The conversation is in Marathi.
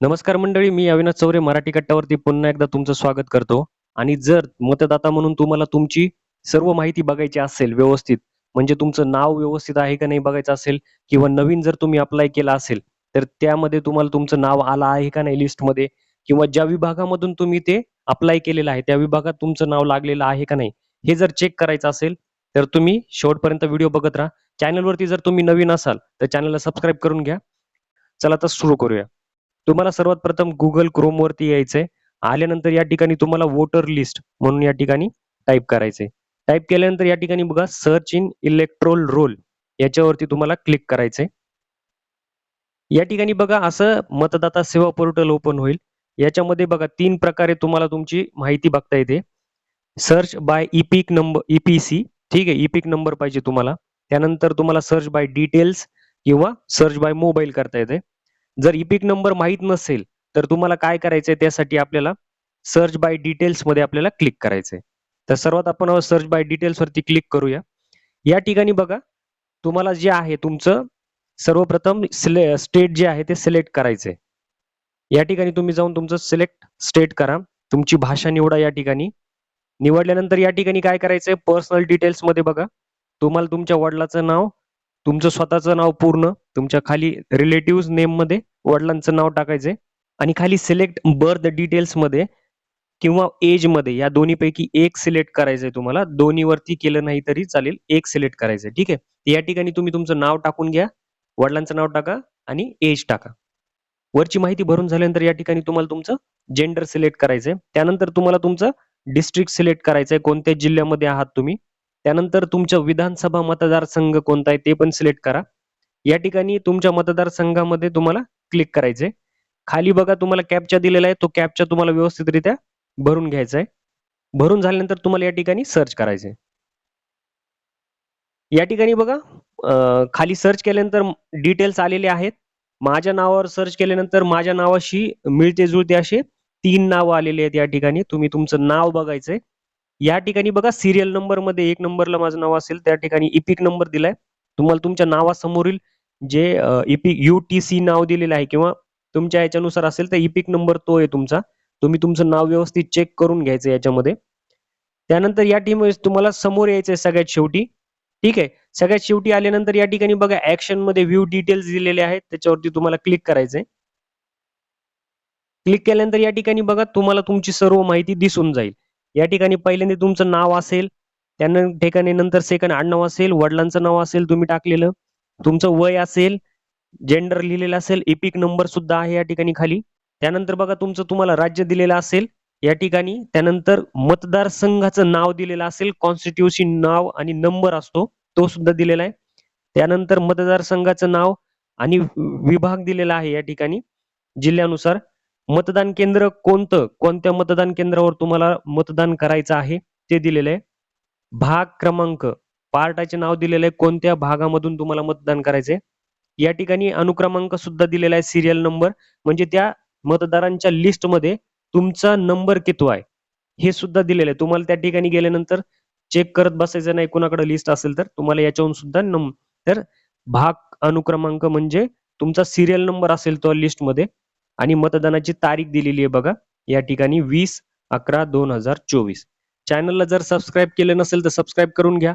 नमस्कार मंडळी मी अविनाश चौरे मराठी कट्ट्यावरती पुन्हा एकदा तुमचं स्वागत करतो. आणि जर मतदाता म्हणून तुम्हाला तुमची सर्व माहिती बघायची असेल व्यवस्थित म्हणजे तुमचं नाव व्यवस्थित आहे का नाही बघायचं असेल किंवा नवीन जर तुम्ही अप्लाय केला असेल तर त्यामध्ये तुम्हाला तुमचं नाव आलं आहे का नाही लिस्टमध्ये किंवा ज्या विभागामधून तुम्ही ते अप्लाय केलेलं आहे त्या विभागात तुमचं नाव लागलेलं आहे का नाही हे जर चेक करायचं असेल तर तुम्ही शेवटपर्यंत व्हिडिओ बघत राहा. चॅनलवरती जर तुम्ही नवीन असाल तर चॅनलला सबस्क्राईब करून घ्या. चला तर सुरू करूया. तुम्हाला सर्वात प्रथम गुगल क्रोम वरती यायचंय. आल्यानंतर या ठिकाणी तुम्हाला वोटर लिस्ट म्हणून या ठिकाणी टाईप करायचंय. टाईप केल्यानंतर या ठिकाणी बघा सर्च इन इलेक्ट्रोल रोल याच्यावरती तुम्हाला क्लिक करायचंय. या ठिकाणी बघा असं मतदाता सेवा पोर्टल ओपन होईल. याच्यामध्ये बघा तीन प्रकारे तुम्हाला तुमची माहिती बघता येते. Search by EPIC number EPC ठीक आहे इपिक नंबर पाहिजे तुम्हाला. त्यानंतर तुम्हाला सर्च बाय डिटेल्स किंवा सर्च बाय मोबाईल करता येते. जर इपिक नंबर माहीत नसेल तर तुम्हाला काय करायचंय? त्यासाठी आपल्याला सर्च बाय डिटेल्समध्ये आपल्याला क्लिक करायचंय. तर सर्वात आपण सर्च बाय डिटेल्स वरती क्लिक करूया. या ठिकाणी बघा तुम्हाला जे आहे तुमचं सर्वप्रथम स्टेट जे आहे ते सिलेक्ट करायचंय. या ठिकाणी तुम्ही जाऊन तुमचं सिलेक्ट स्टेट करा. तुमची भाषा निवडा या ठिकाणी. निवडल्यानंतर या ठिकाणी काय करायचंय? पर्सनल डिटेल्समध्ये बघा. तुम्हाला तुमच्या वडिलाचं नाव तुमचं स्वतःचं नाव पूर्ण तुमच्या खाली रिलेटिव्ह नेममध्ये वडिलांचं नाव टाकायचंय आणि खाली सिलेक्ट बर्थ डिटेल्समध्ये किंवा एजमध्ये या दोन्हीपैकी एक सिलेक्ट करायचंय तुम्हाला. दोन्हीवरती केलं नाही तरी चालेल एक सिलेक्ट करायचंय. ठीक आहे? या ठिकाणी तुम्ही तुमचं नाव टाकून घ्या वडिलांचं नाव टाका आणि एज टाका. वरची माहिती भरून झाल्यानंतर या ठिकाणी तुम्हाला तुमचं जेंडर सिलेक्ट करायचंय. त्यानंतर तुम्हाला तुमचं डिस्ट्रिक्ट सिलेक्ट करायचंय. कोणत्या जिल्ह्यामध्ये आहात तुम्ही? त्यानंतर तुमचं विधानसभा मतदारसंघ कोणता आहे ते पण सिलेक्ट करा. या ठिकाणी तुमच्या मतदारसंघामध्ये तुम्हाला क्लिक करायचंय. खाली बघा तुम्हाला कॅपचा दिलेला आहे. तो कॅपचा तुम्हाला व्यवस्थितरित्या भरून घ्यायचा आहे भरून झाल्यानंतर तुम्हाला या ठिकाणी सर्च करायचंय. या ठिकाणी बघा खाली सर्च केल्यानंतर डिटेल्स आलेले आहेत. माझ्या नावावर सर्च केल्यानंतर माझ्या नावाशी मिळते जुळते असे तीन नाव आलेले आहेत या ठिकाणी. तुम्ही तुमचं नाव बघायचंय. या ठिकाणी बघा सिरियल नंबरमध्ये एक नंबरला माझं नाव असेल त्या ठिकाणी इपिक नंबर दिलाय. तुम्हाला तुमच्या नावासमोरील जे इपिक युटीसी नाव दिलेलं आहे किंवा तुमच्या याच्यानुसार असेल तर इपिक नंबर तो आहे तुमचा. तुम्ही तुमचं नाव व्यवस्थित चेक करून घ्यायचं याच्यामध्ये. त्यानंतर या टीम तुम्हाला समोर यायचं आहे सगळ्यात शेवटी. ठीक आहे? सगळ्यात शेवटी आल्यानंतर या ठिकाणी बघा ऍक्शनमध्ये व्ह्यू डिटेल्स दिलेले आहेत. त्याच्यावरती तुम्हाला क्लिक करायचंय. क्लिक केल्यानंतर या ठिकाणी बघा तुम्हाला तुमची सर्व माहिती दिसून जाईल. या ठिकाणी पहिल्यांदा तुमचं नाव असेल त्या ठिकाणी नंतर सेकंड आडनाव असेल वडिलांचं नाव असेल तुम्ही टाकलेलं. तुमचं वय असेल जेंडर लिहिलेलं असेल इपिक नंबर सुद्धा आहे या ठिकाणी खाली. त्यानंतर बघा तुमचं तुम्हाला राज्य दिलेलं असेल या ठिकाणी. त्यानंतर मतदारसंघाचं नाव दिलेलं असेल कॉन्स्टिट्युसी नाव आणि नंबर असतो तो सुद्धा दिलेला आहे. त्यानंतर मतदारसंघाचं नाव आणि विभाग दिलेला आहे या ठिकाणी जिल्ह्यानुसार. मतदान केंद्र कोणतं? कोणत्या मतदान केंद्रावर तुम्हाला मतदान करायचं आहे? ते दिलेलं आहे. भाग क्रमांक पार्टाचे नाव दिलेलं आहे कोणत्या भागामधून तुम्हाला मतदान करायचंय? या ठिकाणी अनुक्रमांक सुद्धा दिलेला आहे सिरियल नंबर म्हणजे त्या मतदारांच्या लिस्टमध्ये तुमचा नंबर किती आहे हे सुद्धा दिलेलं आहे. तुम्हाला त्या ठिकाणी गेल्यानंतर चेक करत बसायचं नाही कुणाकडे लिस्ट असेल तर तुम्हाला याच्यावरून सुद्धा तर भाग अनुक्रमांक म्हणजे तुमचा सिरियल नंबर असेल तो लिस्टमध्ये आणि मतदानाची तारीख दिलेली आहे बघा या ठिकाणी वीस अकरा दोन हजार चोवीस. चॅनलला जर सबस्क्राईब केलं नसेल तर सबस्क्राईब करून घ्या.